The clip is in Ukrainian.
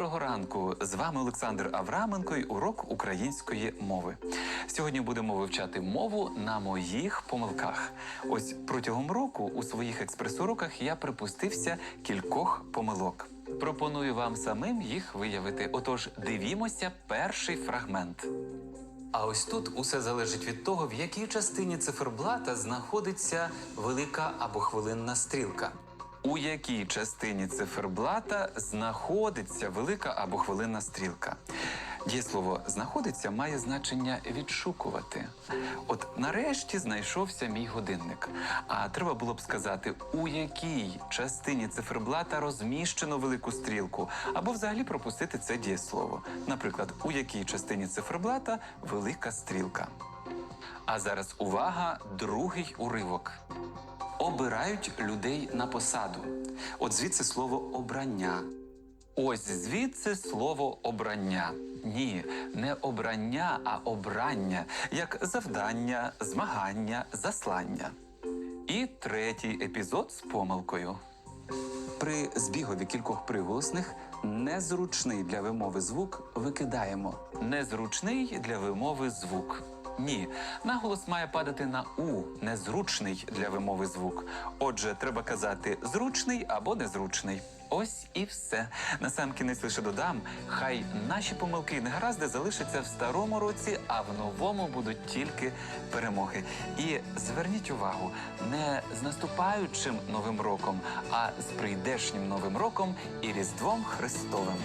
Доброго ранку! З вами Олександр Авраменко і урок української мови. Сьогодні будемо вивчати мову на моїх помилках. Ось протягом року у своїх експрес-уроках я припустився кількох помилок. Пропоную вам самим їх виявити. Отож, дивімося перший фрагмент. А ось тут усе залежить від того, в якій частині циферблата знаходиться велика або хвилинна стрілка. У якій частині циферблата знаходиться велика або хвилинна стрілка? Дієслово знаходиться має значення відшукувати. От нарешті знайшовся мій годинник. А треба було б сказати, у якій частині циферблата розміщено велику стрілку, або взагалі пропустити це дієслово. Наприклад, у якій частині циферблата велика стрілка. А зараз увага, другий уривок. Обирають людей на посаду. От звідси слово обрання. Ось звідси слово обрання. Ні, не обрання, а обрання, як завдання, змагання, заслання. І третій епізод з помилкою. При збігові кількох приголосних незручний для вимови звук викидаємо. Незручний для вимови звук. Ні, наголос має падати на у, незручний для вимови звук. Отже, треба казати зручний або незручний. Ось і все. Насамкінець лише додам, хай наші помилки і негаразди залишаться в старому році, а в новому будуть тільки перемоги. І зверніть увагу, не з наступаючим новим роком, а з прийдешнім новим роком і Різдвом Христовим.